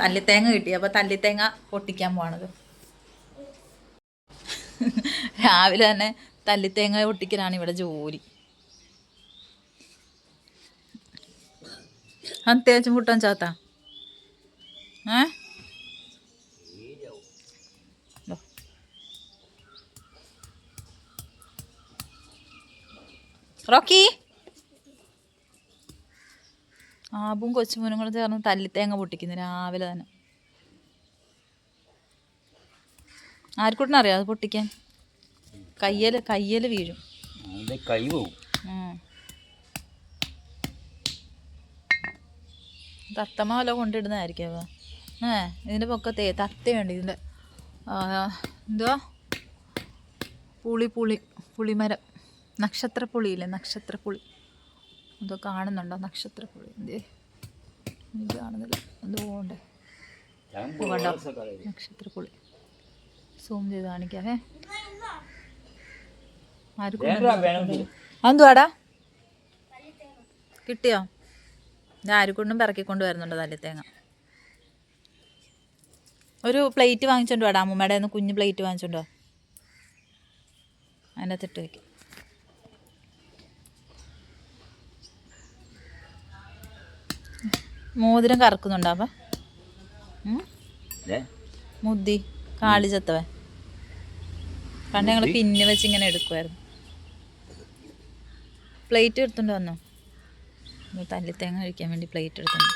തല്ലിത്തേങ്ങ കിട്ടി. അപ്പോൾ തല്ലിത്തേങ്ങ പൊട്ടിക്കാൻ പോണത് രാവിലെ തന്നെ തല്ലിത്തേങ്ങ പൊട്ടിക്കലാണ് ഇവിടെ ജോലി. അത്യാവശ്യം മുട്ടാൻ ചാത്ത. ഏ. റോക്കി? ആബും കൊച്ചുമോനും കൂടെ ചേർന്ന് തല്ലിത്തേങ്ങ പൊട്ടിക്കുന്നു രാവിലെ തന്നെ. ആർക്കൂട്ടിന് അറിയാം അത് പൊട്ടിക്കാൻ? കയ്യൽ കയ്യൽ വീഴും. കൈ പോകും. തത്തമ്മ വല്ല കൊണ്ടിടുന്നതായിരിക്കും അവ ഏ ഇതിന്റെ പൊക്കത്തെ തത്തയുണ്ട് ഇതിന്റെ എന്തുവാ? പുളി പുളി പുളിമരം. നക്ഷത്രപ്പുളിയില്ലേ? നക്ഷത്രപ്പുളി. എന്തോ കാണുന്നുണ്ടോ നക്ഷത്രപ്പുളി എന്തേ എനിക്ക് കാണുന്നില്ല. എന്തോ പോകണ്ടേ? കണ്ടോ? നക്ഷത്രപ്പുളി സൂം ചെയ്ത് കാണിക്കാവേ. എന്തുവാടാ കിട്ടിയോ? ഞാൻ ആരുകൊണ്ടും പിറക്കിക്കൊണ്ട് വരുന്നുണ്ട് തല്ലിത്തേങ്ങ. ഒരു പ്ലേറ്റ് വാങ്ങിച്ചോണ്ട് വാടാ അമ്മൂമ്മയുടെ കുഞ്ഞു പ്ലേറ്റ് വാങ്ങിച്ചോണ്ടോ അകത്തിട്ട് വയ്ക്കും മോതിരം കറക്കുന്നുണ്ടോ അപ്പം? ഏ? മുദ്ദി കാളി ചത്തവൻ. പണ്ട് ഞങ്ങൾ പിന്നെ വെച്ച് ഇങ്ങനെ എടുക്കുമായിരുന്നു പ്ലേറ്റ് എടുത്തോണ്ട് വന്നോ? തല്ലി തേങ്ങ കഴിക്കാൻ വേണ്ടി പ്ലേറ്റ് എടുത്തുണ്ട്.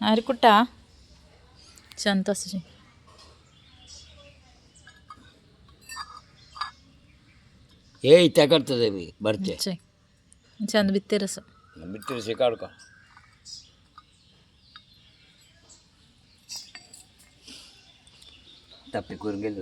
ആര് കുട്ടാ ആരുക്കുട്ടാ? ಸಂತೋಷ ಏಯ್ ತಗೊಳ್ತದೆ ಬರ್ತೆ ಚಂದ ಬಿತ್ತೆ ರಸ ಬಿಟ್ಟು ಸಿಕ್ಕಾಡ್ಕ ತಪ್ಪಿ ಕುರುಗೆಲ್ಲ